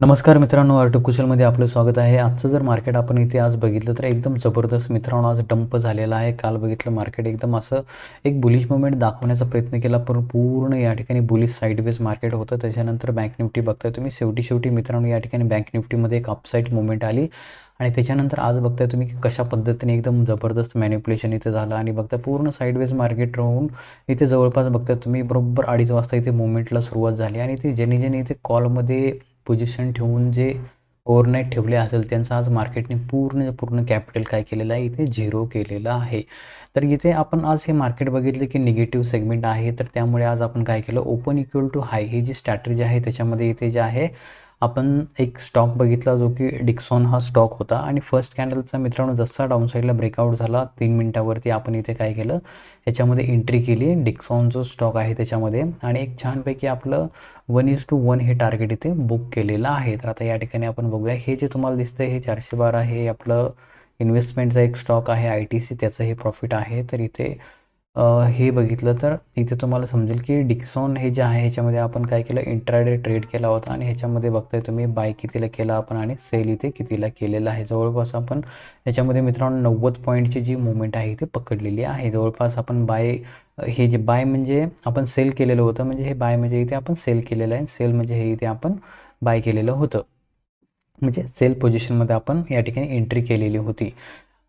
नमस्कार मित्रांनो आर्ट कुशलमध्ये आपलं स्वागत आहे. आजचं जर मार्केट आपण इथे आज बघितलं तर एकदम जबरदस्त मित्रांनो आज डंप झालेला आहे. काल बघितलं मार्केट एकदम असं एक बुलिश मुवमेंट दाखवण्याचा प्रयत्न केला पण पूर्ण या ठिकाणी बुलिश साईडवेज मार्केट होतं. त्याच्यानंतर बँक निफ्टी बघताय तुम्ही शेवटी शेवटी मित्रांनो या ठिकाणी बँक निफ्टीमध्ये एक अपसाईड मुवमेंट आली. आणि त्याच्यानंतर आज बघताय तुम्ही की कशा पद्धतीने एकदम जबरदस्त मॅन्युप्युलेशन इथे झालं. आणि बघताय पूर्ण साईडवेज मार्केट राहून इथे जवळपास बघताय तुम्ही बरोबर अडीच वाजता इथे मुवमेंटला सुरुवात झाली. आणि ते ज्यांनी ज्यांनी इथे कॉलमध्ये पोझिशन ठेवून जे ओव्हरनाईट ठेवले असेल त्यांचं आज मार्केटने पूर्ण पूर्ण कॅपिटल काय केलेलं आहे? इथे झिरो केलेलं आहे. तर इथे आपण आज हे मार्केट बघितलं की निगेटिव्ह सेगमेंट आहे. तर त्यामुळे आज आपण काय केलं? ओपन इक्वल टू हाय ही जी स्ट्रॅटर्जी आहे त्याच्यामध्ये इथे जे आहे आपण एक स्टॉक बघितला जो की डिक्सॉन हा स्टॉक होता. आणि फर्स्ट कॅन्डलचा मित्रांनो जसा डाऊन साईडला ब्रेकआउट झाला तीन मिनटावरती आपण इथे काय केलं? याच्यामध्ये एंट्री केली. डिक्सॉन जो स्टॉक आहे त्याच्यामध्ये. आणि एक छानपैकी आपलं वन इज टू वन हे टार्गेट इथे बुक केलेलं आहे. तर आता या ठिकाणी आपण बघूया. हे जे तुम्हाला दिसतंय हे चारशे बारा हे आपलं इन्व्हेस्टमेंटचा एक स्टॉक आहे. आय टी सी त्याचं हे प्रॉफिट आहे. तर इथे हे बघितलं तर इथे तुम्हाला समजेल की डिक्सॉन हे जे आहे ह्याच्यामध्ये आपण काय केलं? इंट्राडे ट्रेड केला होता आणि ह्याच्यामध्ये बघताय तुम्ही बाय कितीला केला आपण आणि सेल इथे कितीला केलेला आहे. जवळपास आपण ह्याच्यामध्ये मित्रांनो नव्वद पॉईंटची जी मुवमेंट आहे ती पकडलेली आहे. जवळपास आपण बाय हे जे बाय म्हणजे आपण सेल केलेलं होतं म्हणजे हे बाय म्हणजे इथे आपण सेल केलेलं आहे. सेल म्हणजे हे इथे आपण बाय केलेलं होतं. म्हणजे सेल पोझिशनमध्ये आपण या ठिकाणी एंट्री केलेली होती.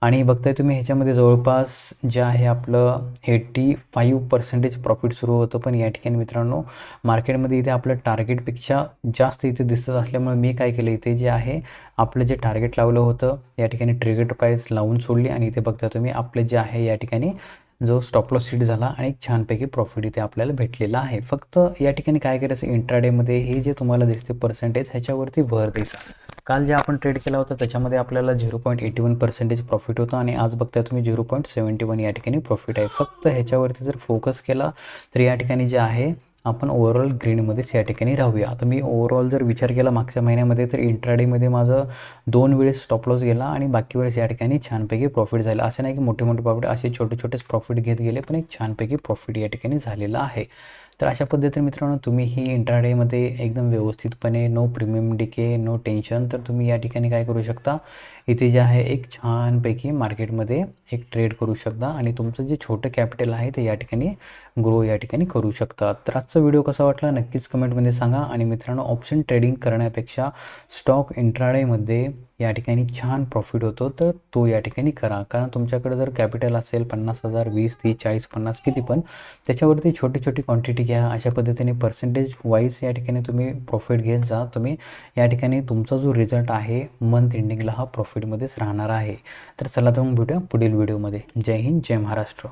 आणि बघताय तुम्ही ह्याच्यामध्ये जवळपास जे आहे आपलं एटी फाईव्ह पर्सेंटेज प्रॉफिट सुरू होतं. पण या ठिकाणी मित्रांनो मार्केटमध्ये इथे आपलं टार्गेटपेक्षा जास्त इथे दिसत असल्यामुळे मी काय केलं इथे जे आहे आपलं जे टार्गेट लावलं होतं या ठिकाणी ट्रिगेट प्राईस लावून सोडली. आणि इथे बघता तुम्ही आपलं जे आहे या ठिकाणी जो स्टॉप लॉस सीट झाला आणि एक छानपैकी प्रॉफिट इथे आपल्याला भेटलेला आहे. फक्त या ठिकाणी काय करायचं? इंट्राडेमध्ये हे जे तुम्हाला दिसते पर्सेंटेज ह्याच्यावरती भर द्यायचा. काल जे आपण ट्रेड केला होता त्याच्यामध्ये आपल्याला zero point eighty one percentage profit होतं आणि आज बघताय तुम्ही झिरो पॉईंट सेवन्टी वन या ठिकाणी प्रॉफिट आहे. फक्त ह्याच्यावरती जर फोकस केला तर या ठिकाणी जे आहे आपण ओव्हरऑल ग्रीनमध्येच या ठिकाणी राहूया. आता मी ओव्हरऑल जर विचार केला मागच्या महिन्यामध्ये तर इंट्राडेमध्ये माझं दोन वेळेस स्टॉप लॉस गेला आणि बाकी वेळेस या ठिकाणी छानपैकी प्रॉफिट झालं. असं नाही की मोठे मोठे प्रॉफिट असे छोटे छोटेच प्रॉफिट घेत गेले पण एक छानपैकी प्रॉफिट या ठिकाणी झालेलं आहे. तर अशा पद्धतीने मित्रांनो तुम्ही ही इंट्राडेमध्ये एकदम व्यवस्थितपणे no premium decay no tension तर तुम्ही या ठिकाणी काय करू शकता? इथे जे आहे एक छानपैकी मार्केटमध्ये एक ट्रेड करू शकता आणि तुमचं जे छोटं कॅपिटल आहे ते या ठिकाणी ग्रो या ठिकाणी करू शकता. तर आजचा व्हिडिओ कसा वाटला नक्कीच कमेंटमध्ये सांगा. आणि मित्रांनो ऑप्शन ट्रेडिंग करण्यापेक्षा स्टॉक इंट्राडेमध्ये या ठिकाणी छान प्रॉफिट होतो तर तो या ठिकाणी करा. कारण तुमच्याकडे जर कॅपिटल असेल पन्नास हजार वीस तीस चाळीस पन्नास किती पण त्याच्यावरती छोटी छोटी क्वांटिटी घ्या. अशा पद्धतीने पर्सेंटेज वाईज या ठिकाणी तुम्ही प्रॉफिट घेत जा. तुम्ही या ठिकाणी तुमचा जो रिझल्ट आहे मंथ एंडिंगला हा प्रॉफिटमध्येच राहणार आहे. तर चला तर मग भेटूया पुढील व्हिडिओमध्ये जय हिंद जय महाराष्ट्र.